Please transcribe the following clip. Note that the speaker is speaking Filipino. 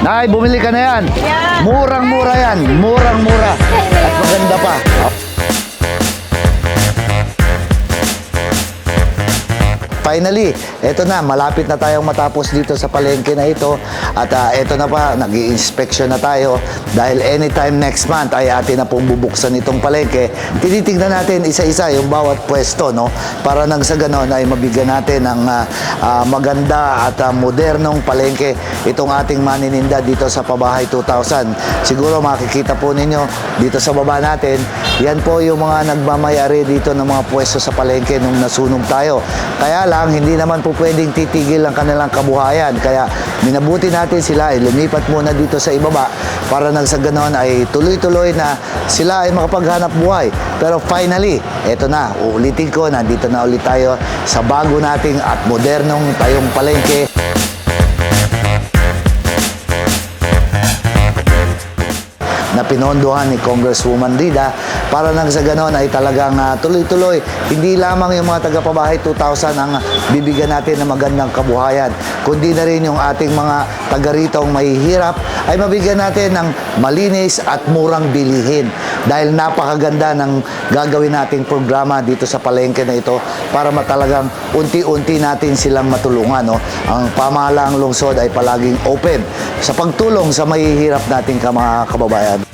Nay, bumili ka na yan. Murang-mura yan. Murang-mura. At maganda pa. Finally, eto na, malapit na tayong matapos dito sa palengke na ito. At ah, eto na pa, nag inspection na tayo. Dahil anytime next month ay atin na pong bubuksan itong palengke. Tinitignan natin isa-isa yung bawat pwesto, no? Para nang sa ganon ay mabigyan natin ng ah, ah, maganda at ah, modernong palengke itong ating manininda dito sa Pabahay 2000. Siguro makikita po ninyo dito sa baba natin, yan po yung mga nagmamayari dito ng mga pwesto sa palengke nung nasunog tayo. Kaya lang, hindi naman po pwedeng titigil ang kanilang kabuhayan. Kaya minabuti natin sila ay lumipat muna dito sa ibaba para nang sa ganon ay tuloy-tuloy na sila ay makapaghanap buhay. Pero finally, eto na, uulitin ko, nandito na ulit tayo sa bago nating at modernong tayong palengke. Na pinondohan ni Congresswoman Rida para nang sa ganon ay talagang ah, tuloy-tuloy. Hindi lamang yung mga taga-pabahay 2,000 ang bibigyan natin ng magandang kabuhayan, kundi na rin yung ating mga taga ritong mahihirap ay mabigyan natin ng malinis at murang bilihin. Dahil napakaganda ng gagawin nating programa dito sa palengke na ito para matalagang unti-unti natin silang matulungan. No? Ang pamahalaang lungsod ay palaging open sa pagtulong sa mahihirap nating mga kababayan.